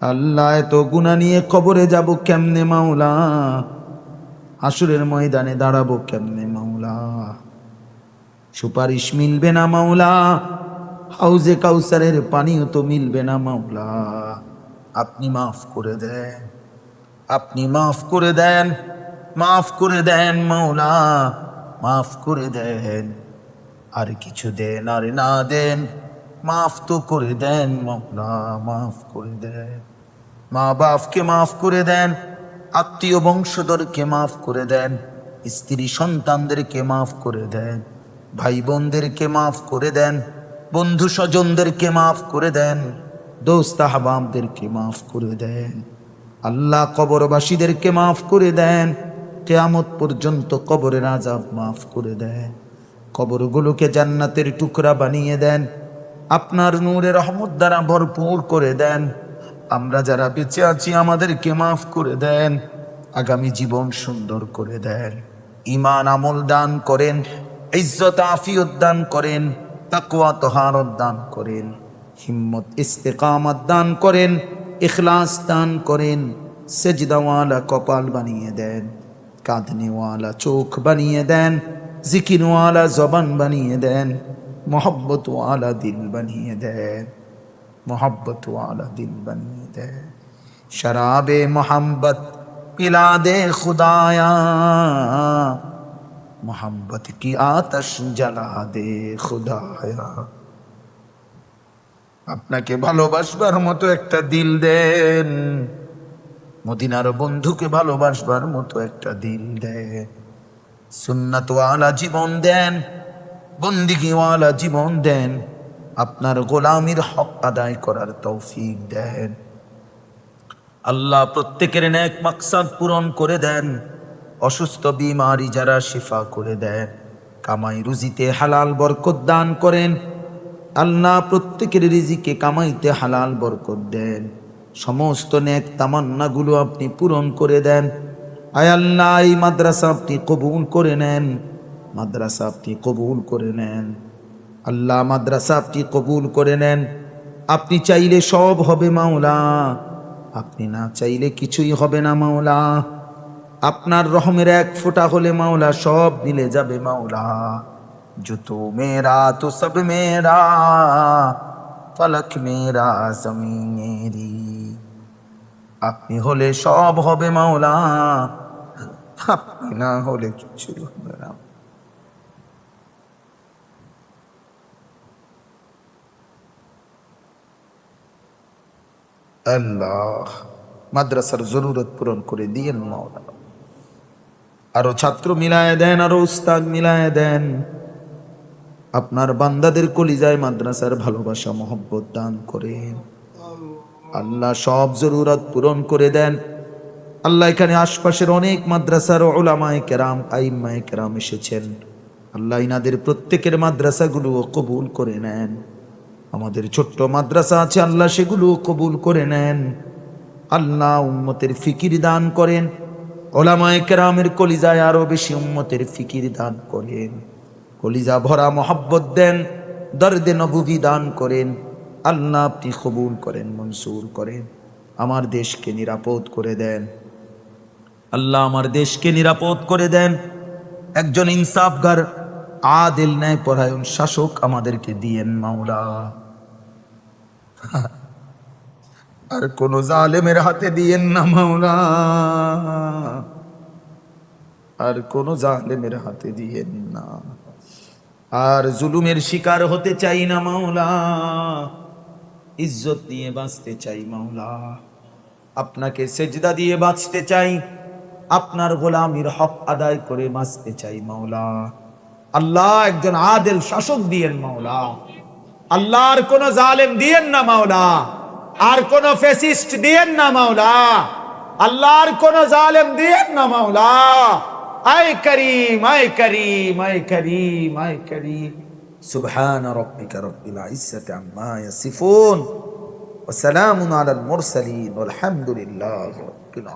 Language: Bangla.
আল্লাহ, এত গুণা নিয়ে কবরে যাব কেমনে মাওলা? হাসুরের ময়দানে দাঁড়াবো কেমনে মাওলা? সুপারিশ মিলবে না মাওলা। হাউজে কাউসারের পানিও তো মিলবে না মাওলা। আপনি মাফ করে দেন। আপনি মাফ করে দেন। মাফ করে দেন মাওলা। মাফ করে দেন। আর কিছু দেন আর না দেন। মাফ তো করে দেন মাওলা মাফ করে দেন। মা বাপকে মাফ করে দেন, আত্মীয় বংশধরকে মাফ করে দেন, স্ত্রী সন্তানদেরকে মাফ করে দেন ভাই বোনদেরকে মাফ করে দেন, বন্ধু স্বজনদেরকে মাফ করে দেন, দোস্ত আহবাবদেরকে মাফ করে দেন, আল্লাহ কবরবাসীদেরকে মাফ করে দেন, কেয়ামত পর্যন্ত কবরের আজাব মাফ করে দেন, কবরগুলোকে জান্নাতের টুকরা বানিয়ে দেন আপনার নূরের রহমত দ্বারা ভরপুর করে দেন। আমরা যারা বেঁচে আছি, আমাদেরকে মাফ করে দেন। আগামী জীবন সুন্দর করে দেন। ইমান আমল দান করেন, ইজ্জত, আফিয়ত দান করেন, তাকওয়া, তহারত দান করেন, হিম্মত, ইস্তেকামত দান করেন, ইখলাস দান করেন, সেজদাওয়ালা কপাল বানিয়ে দেন, কাঁদনিওয়ালা চোখ বানিয়ে দেন, জিকিরওয়ালা জবান বানিয়ে দেন মোহব্বতওয়ালা দিল বানিয়ে দেয় আলা দিল বানিয়ে দেয় শরাবে মোহাম্বত পিলা দে খুদায়া মোহাম্বত কি আতশ জ্বালা দে খুদায়া। আপনাকে ভালোবাসবার মতো একটা দিল দেন, মদিনার বন্ধুকে ভালোবাসবার মতো একটা দিল দেন। সুন্নাতওয়ালা জীবন দেন বন্দিগিওয়ালা জীবন দেন, আপনার গোলামির হক আদায় করার তৌফিক দেন। আল্লাহ প্রত্যেকের ন্যাক মাকসাদ পূরণ করে দেন, অসুস্থ বিমারি যারা শিফা করে দেন, কামাই রুজিতে হালাল বরকত দান করেন, আল্লাহ প্রত্যেকের রিজিকে কামাইতে হালাল বরকত দেন। সমস্ত ন্যাক তামান্নাগুলো আপনি পূরণ করে দেন। আয় আল্লাহ, এই মাদ্রাসা আপনি কবুল করে নেন। মাদ্রাসা আপনি কবুল করে নেন। আল্লাহ মাদ্রাসা আপনি কবুল করে নেন। আপনি চাইলে সব হবে মাওলা, আপনি না চাইলে কিছুই হবে না মাওলা। আপনার রহমের এক ফোঁটা হলে মাওলা সব মিলে যাবে মাওলা। জুতো মেরা তো সব মেরা ফলক মেরা মেরি আপনি হলে সব হবে মাওলা, আপনি না হলে কিছুই হবে না। আল্লাহ, মাদ্রাসার জরুরত পূরণ করে দিয়েন মাওলা আরও ছাত্র মিলায় দেন, আরও উস্তাদ মিলায় দেন। আপনার বান্দাদের কলিজায় মাদ্রাসার ভালোবাসা, মহব্বত দান করেন। আল্লাহ সব জরুরত পূরণ করে দেন। আল্লাহ এখানে আশপাশের অনেক মাদ্রাসার ওলামায় কেরাম, আইম্মায় কেরাম এসেছেন। আল্লাহ ইনাদের প্রত্যেকের মাদ্রাসাগুলো কবুল করে নেন। আমাদের ছোট্ট মাদ্রাসা আছে, আল্লাহ সেগুলো কবুল করে নেন। আল্লাহ উম্মতের ফিকির দান করেন। ওলামায় কেরামের কলিজায় আরও বেশি উম্মতের ফিকির দান করেন। কলিজা ভরা মহাব্বত দেন, দর্দে নবুবি দান করেন। আল্লাহ আপনি কবুল করেন, মনসুর করেন। আমার দেশকে নিরাপদ করে দেন। আল্লাহ আমার দেশকে নিরাপদ করে দেন। একজন ইনসাফগার, আদিল ন্যায় পরায়ণ শাসক আমাদেরকে দিয়েন মাওলা। আর কোন জালেমের হাতে দিয়েন না মাওলা। আর কোন জালেমের হাতে দিয়েন না। আর জুলুমের শিকার হতে চাই না মাওলা। ইজ্জত নিয়ে বাঁচতে চাই মাওলা। আপনাকে সেজদা দিয়ে বাঁচতে চাই। আপনার গোলামির হক আদায় করে বাঁচতে চাই মাওলা। আল্লাহ একজন আদেল শাসক দিয়েন মাওলা। আল্লাহর কোন জালেম দিয়েন না মাওলা। আর কোন ফেসিস্ট দিয়েন না মাওলা। আল্লাহর কোন জালেম দিয়েন না মাওলা। আয় করিম আয় করিম আয় করিম আয় করিম। সুবহান রব্বিকা রব্বিল ইজ্জাতি আম্মা ইয়াসিফুন। ওয়া সালামুন আলাল মুরসালিন। ওয়াল হামদুলিল্লাহি রাব্বিল